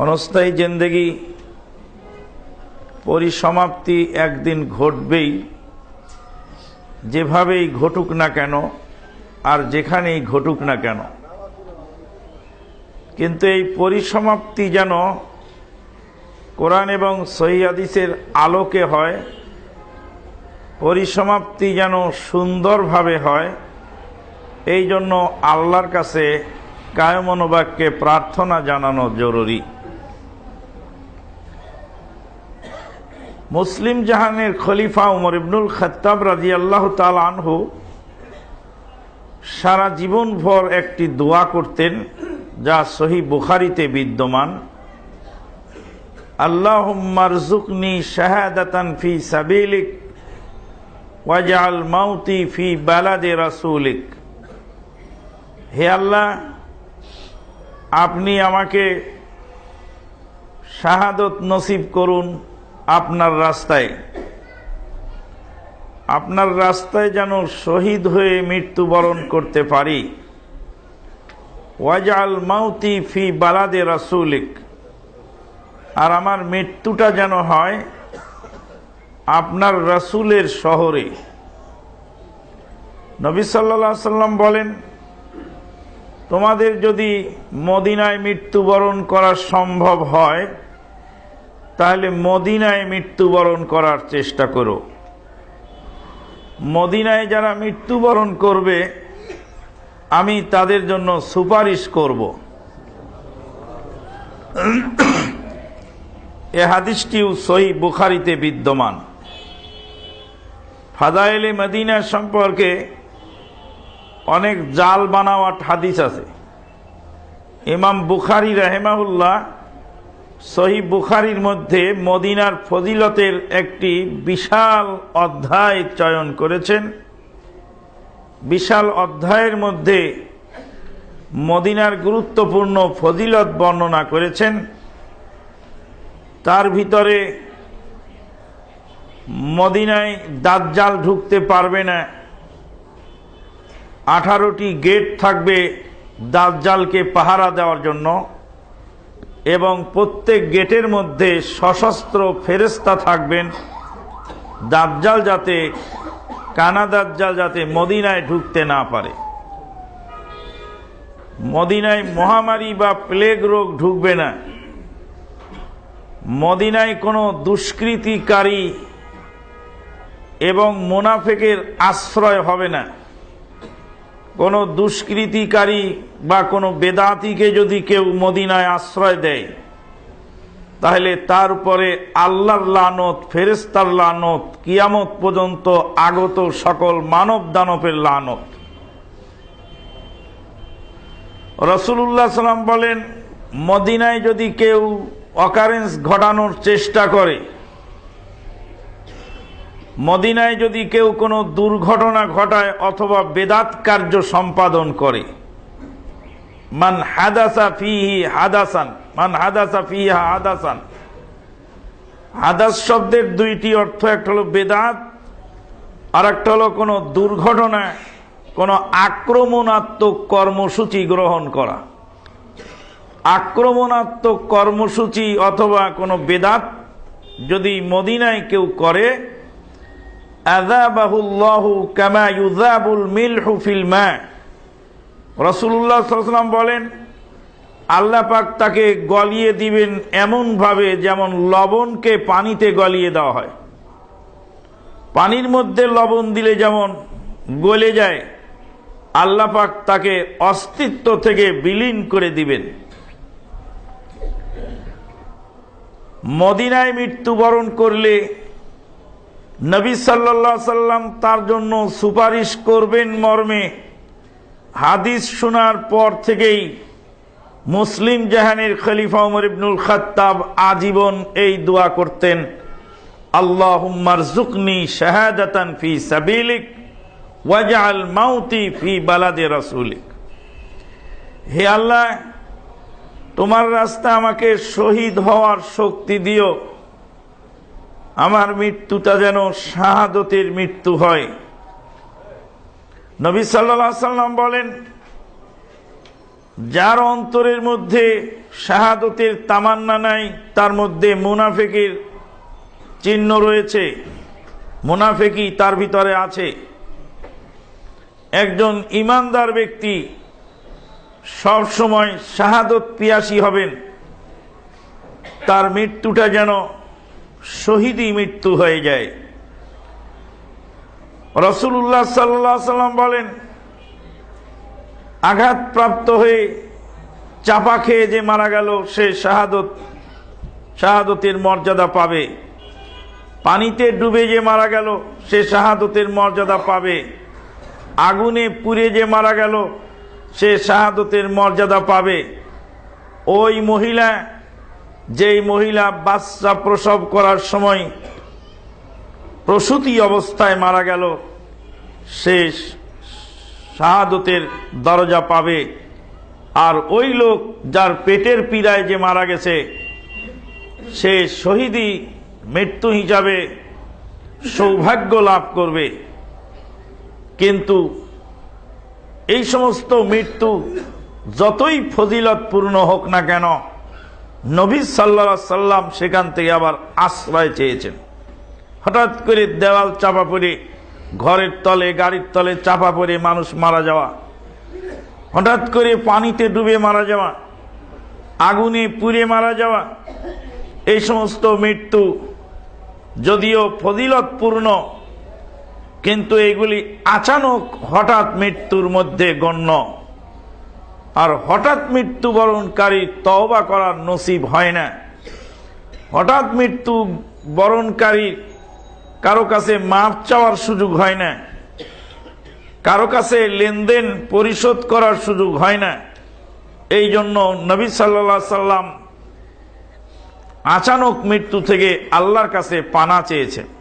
ক্ষণস্থায়ী জেন্দেগি, পরিসমাপ্তি একদিন ঘটবেই। যেভাবেই ঘটুক না কেন, আর যেখানেই ঘটুক না কেন। কিন্তু এই পরিসমাপ্তি যেন কোরআন এবং সহিদিসের আলোকে হয়, পরিসমাপ্তি যেন সুন্দরভাবে হয়, এই জন্য আল্লাহর কাছে কায়মনোবাক্যে প্রার্থনা জানানো জরুরি। মুসলিম জাহানের খলিফা উমর ইবনুল খত্তাব রাজি আল্লাহ আনহু সারা জীবন ভর একটি দোয়া করতেন, যা সহি বুখারিতে বিদ্যমান। আল্লাহ মারজুকনি শাহাদাতান ফি সাবিলিক ওয়াজাল মাউতি ফি বালাদে রাসুলিক। হে আল্লাহ, আপনি আমাকে শাহাদত নসিব করুন আপনার রাস্তায়। আপনার রাস্তায় যেন শহীদ হয়ে মৃত্যুবরণ করতে পারি। ওয়াজাল মাউতি ফি বালাদে রাসুলিক। আর আমার মৃত্যুটা যেন হয় আপনার রাসুলের শহরে। নবী সাল্লা সাল্লাম বলেন, তোমাদের যদি মদিনায় মৃত্যুবরণ করা সম্ভব হয় তাহলে মদিনায় মৃত্যুবরণ করার চেষ্টা করো। মদিনায় যারা মৃত্যুবরণ করবে, আমি তাদের জন্য সুপারিশ করব। এ হাদিসটিও সহি বুখারিতে বিদ্যমান। ফাদাইলে মদিনা সম্পর্কে অনেক জাল বানাওয়াট হাদিস আছে। ইমাম বুখারি রাহেমাউল্লাহ সহি বুখারির মধ্যে মদিনার ফজিলতের একটি বিশাল অধ্যায় চয়ন করেছেন। বিশাল অধ্যায়ের মধ্যে মদিনার গুরুত্বপূর্ণ ফজিলত বর্ণনা করেছেন। তার ভিতরে মদিনায় দাজ্জাল ঢুকতে পারবে না। আঠারোটি গেট থাকবে দাজ্জালকে পাহারা দেওয়ার জন্য। এবং প্রত্যেক গেটের মধ্যে সশস্ত্র ফেরেস্তা থাকবেন। দাজ্জাল যাতে, কানা দাজ্জাল যাতে মদিনায় ঢুকতে না পারে। মদিনায় মহামারী বা প্লেগ রোগ ঢুকবে না। মদিনায় কোনো দুষ্কৃতিকারী এবং মোনাফেকের আশ্রয় হবে না। কোনো দুষ্কৃতিকারী বা কোনো বেদাতিকে যদি কেউ মদিনায় আশ্রয় দেয়, তাহলে তারপরে আল্লাহর লানত ফেরেস্তার লানত, কিয়ামত পর্যন্ত আগত সকল মানব দানবের লানত রসুল্লাহ সাল্লাম বলেন, মদিনায় যদি কেউ অকারেন্স ঘটানোর চেষ্টা করে মদিনায় যদি কেউ কোনো দুর্ঘটনা ঘটায় অথবা বেদাত কার্য সম্পাদন করে। মান হাদাসা ফিহি হাদাসান, মান হাদাসা ফিহা হাদাসান। হাদাস শব্দের দুইটি অর্থ, একটা হলো বেদাত আর একটা হলো কোনো দুর্ঘটনা কোনো আক্রমণাত্মক কর্মসূচি গ্রহণ করা। আক্রমণাত্মক কর্মসূচি অথবা কোনো বেদাত যদি মদিনায় কেউ করে রসুল্লাহাম বলেন, আল্লাহ পাক তাকে গলিয়ে দিবেন এমনভাবে যেমন লবণকে পানিতে গলিয়ে দেওয়া হয়। পানির মধ্যে লবণ দিলে যেমন গলে যায়, আল্লাহ পাক তাকে অস্তিত্ব থেকে বিলীন করে দিবেন। মদিনায় মৃত্যুবরণ করলে নবী সাল্লা সাল্লাম তার জন্য সুপারিশ করবেন মর্মে। হাদিস শোনার পর থেকেই মুসলিম জাহানের খলিফা উমর ইবনুল খত্তাব আজীবন এই দোয়া করতেন আল্লাহ জুকনি ফি সাবিলিক ওয়াজাল মাউতি ফি বালাদে রাসুলিক। হে আল্লাহ, তোমার রাস্তা আমাকে শহীদ হওয়ার শক্তি দিও। আমার মৃত্যুটা যেন শাহাদতের মৃত্যু হয়। নবী সাল্লাম বলেন, যার অন্তরের মধ্যে শাহাদতের তামান্না নাই, তার মধ্যে মুনাফেকের চিহ্ন রয়েছে। মুনাফেকি তার ভিতরে আছে। একজন ইমানদার ব্যক্তি সব সময় শাহাদত পিয়াসী হবেন। তার মৃত্যুটা যেন শহীদই মৃত্যু হয়ে যায়। রসুল্লাহ সাল্লাহ সাল্লাম বলেন, আঘাতপ্রাপ্ত হয়ে চাপা খেয়ে যে মারা গেল, সে শাহাদত, শাহাদতের মর্যাদা পাবে। পানিতে ডুবে যে মারা গেল, সে শাহাদতের মর্যাদা পাবে। আগুনে পুড়ে যে মারা গেল, সে শাহাদতের মর্যাদা পাবে। ওই মহিলা যেই মহিলা বাচ্চা প্রসব করার সময় প্রসূতি অবস্থায় মারা গেল, সে শাহাদতের দরজা পাবে। আর ওই লোক যার পেটের পীড়ায় যে মারা গেছে, সে শহীদি মৃত্যু হিসাবে সৌভাগ্য লাভ করবে। কিন্তু এই সমস্ত মৃত্যু যতই ফজিলতপূর্ণ হোক না কেন নবী সাল্লা সাল্লাম সেখান থেকে আবার আশ্রয় চেয়েছেন। হঠাৎ করে দেওয়াল চাপা পড়ে, ঘরের তলে, গাড়ির তলে চাপা পড়ে মানুষ মারা যাওয়া। হঠাৎ করে পানিতে ডুবে মারা যাওয়া, আগুনে পুড়ে মারা যাওয়া। এই সমস্ত মৃত্যু যদিও ফজিলতপূর্ণ, কিন্তু এগুলি আচানক হঠাৎ মৃত্যুর মধ্যে গণ্য। আর হঠাৎ মৃত্যুবরণকারী তওবা করার নসিব হয় না। হঠাৎ মৃত্যু বরণকারী কারও কাছে মাপ চাওয়ার সুযোগ হয় না। কারও কাছে লেনদেন পরিশোধ করার সুযোগ হয় না। এই জন্য নবী সাল্লা সাল্লাম আচানক মৃত্যু থেকে আল্লাহর কাছে পানা চেয়েছেন।